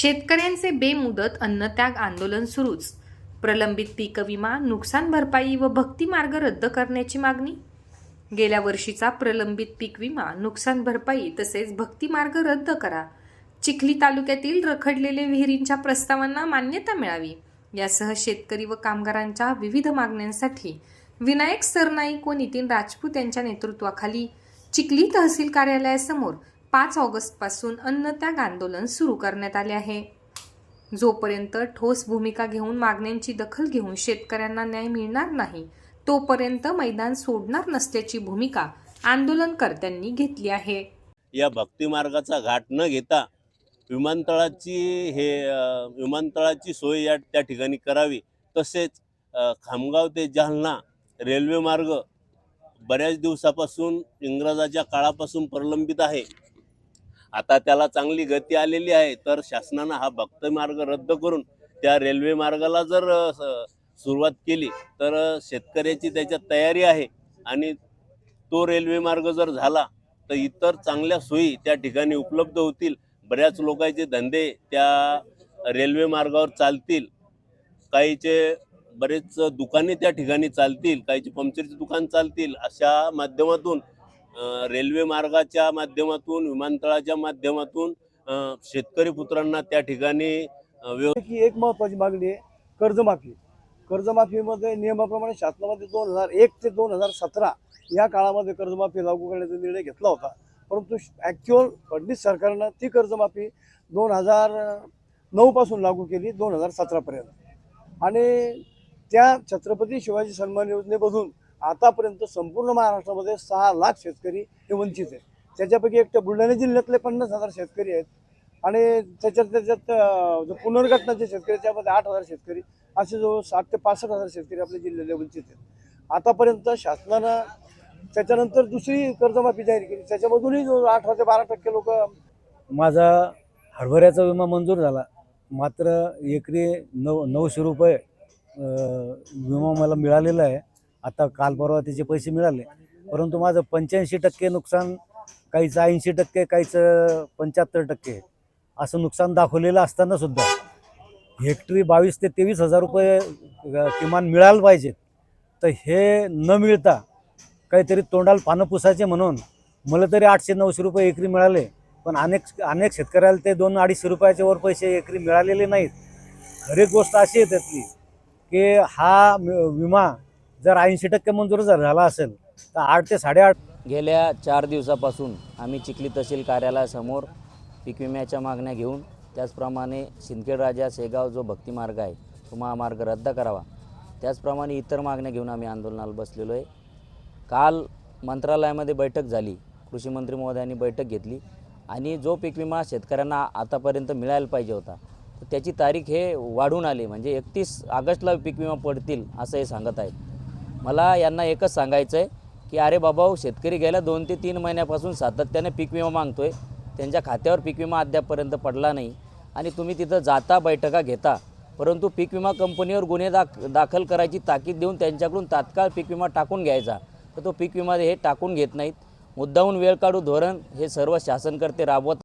शेतकऱ्यांचे बेमुदत अन्नत्याग आंदोलन सुरूच. प्रलंबित पीक विमा नुकसान भरपाई व भक्ती मार्ग रद्द करण्याची मागणी? गेल्या वर्षीचा प्रलंबित पीक विमा नुकसान भरपाई तसेच भक्ती मार्ग रद्द करा. चिखली तालुक्यातील रखडलेले विहिरींच्या प्रस्तावांना मान्यता मिळावी. यासह शेतकरी व कामगारांच्या विविध मागण्यांसाठी विनायक सरनाईक व नितीन राजपूत यांच्या नेतृत्वाखाली चिखली तहसील कार्यालयासमोर पाच ऑगस्टपासून अन्नत्याग आंदोलन सुरू करण्यात आले आहे. जोपर्यंत ठोस भूमिका घेऊन मागण्यांची दखल घेऊन शेतकऱ्यांना न्याय मिळणार नाही तोपर्यंत मैदान सोडणार नसल्याची भूमिका आंदोलनकर्त्यांनी घेतली आहे. या भक्तिमार्गाचा घाट न घेता विमानतळाची हे विमानतळाची सोय या त्या ठिकाणी करावी. तसेच खामगाव ते जालना रेल्वे मार्ग बऱ्याच दिवसापासून इंग्रजाच्या काळापासून प्रलंबित आहे. आता त्याला चांगली गती आलेली आहे तर शासनानं हा भक्त मार्ग रद्द करून त्या रेल्वे मार्गाला जर सुरुवात केली तर शेतकऱ्याची त्याच्यात तयारी आहे आणि तो रेल्वे मार्ग जर झाला तर इतर चांगल्या सोयी त्या ठिकाणी उपलब्ध होतील. बऱ्याच लोकांचे धंदे त्या रेल्वे मार्गावर चालतील. काहीचे बरेच दुकाने त्या ठिकाणी चालतील काहीचे पंक्चरचे दुकान चालतील अशा माध्यमातून रेल्वे मार्गाच्या माध्यमातून विमानतळाच्या माध्यमातून शेतकरी पुत्रांना त्या ठिकाणी अ, एक महत्वाची मागणी आहे कर्जमाफी. कर्जमाफीमध्ये नियमाप्रमाणे शासनामध्ये दोन हजार एक ते दोन हजार सतरा या काळामध्ये कर्जमाफी लागू करण्याचा निर्णय घेतला होता. परंतु ॲक्च्युअल फडणवीस सरकारनं ती कर्जमाफी दोन हजार नऊपासून लागू केली दोन हजार सतरापर्यंत आणि त्या छत्रपती शिवाजी सन्मान योजनेमधून आतापर्यंत संपूर्ण महाराष्ट्रामध्ये सहा लाख शेतकरी हे वंचित आहेत. त्याच्यापैकी एक तर बुलढाणा जिल्ह्यातले पन्नास हजार शेतकरी आहेत. आणि त्याच्यात त्याच्यात जो पुनर्गठनाचे शेतकरी त्यामध्ये आठ हजार शेतकरी असे जो साठ ते पासष्ट हजार शेतकरी आपल्या जिल्ह्यातले वंचित आहेत. आतापर्यंत शासनानं त्याच्यानंतर दुसरी कर्जमाफी जाहीर केली. त्याच्यामधूनही जो अठरा ते बारा टक्के लोक माझा हरभऱ्याचा विमा मंजूर झाला. मात्र एकरी नऊ नऊशे रुपये विमा मला मिळालेला आहे. आता काल परवा त्याचे पैसे मिळाले. परंतु माझं पंच्याऐंशी टक्के नुकसान काहीचं ऐंशी टक्के काहीचं पंच्याहत्तर टक्के असं नुकसान दाखवलेलं असताना सुद्धा हेक्टरी बावीस ते तेवीस हजार रुपये किमान मिळायला पाहिजेत तर हे न मिळता काहीतरी तोंडाला पानं पुसायचे म्हणून मला तरी आठशे नऊशे रुपये एकरी मिळाले. पण अनेक अनेक शेतकऱ्याला ते दोन अडीचशे रुपयाच्या वर पैसे एकरी मिळालेले नाहीत. खरी गोष्ट अशी आहे त्यातली की हा विमा जर ऐंशी टक्के मंजूर जर झाला असेल तर आठ ते साडेआठ गेल्या चार दिवसापासून आम्ही चिखली तहसील कार्यालयासमोर पीक विम्याच्या मागण्या घेऊन त्याचप्रमाणे सिंदखेड राजा शेगाव जो भक्तिमार्ग आहे तो महामार्ग रद्द करावा. त्याचप्रमाणे इतर मागण्या घेऊन आम्ही आंदोलनाला बसलेलो आहे. काल मंत्रालयामध्ये बैठक झाली कृषी मंत्री महोदयांनी बैठक घेतली आणि जो पीक विमा शेतकऱ्यांना आतापर्यंत मिळायला पाहिजे होता तर त्याची तारीख हे वाढून आली. म्हणजे एकतीस ऑगस्टला पीक विमा पडतील असं हे सांगत आहेत मला यांना एकच सांगायचं आहे की अरे बाबा शेतकरी गेल्या दोन ते तीन महिन्यापासून सातत्याने पीक विमा मागतो आहे त्यांच्या खात्यावर पीक विमा अद्यापपर्यंत पडला नाही. आणि तुम्ही तिथं जाता बैठका घेता. परंतु पीक विमा कंपनीवर गुन्हे दाख दाखल करायची ताकीद देऊन त्यांच्याकडून तात्काळ पीक विमा टाकून घ्यायचा. तर तो पीक विमा हे टाकून घेत नाहीत. मुद्दाहून वेळ काढू धोरण हे सर्व शासनकर्ते राबवत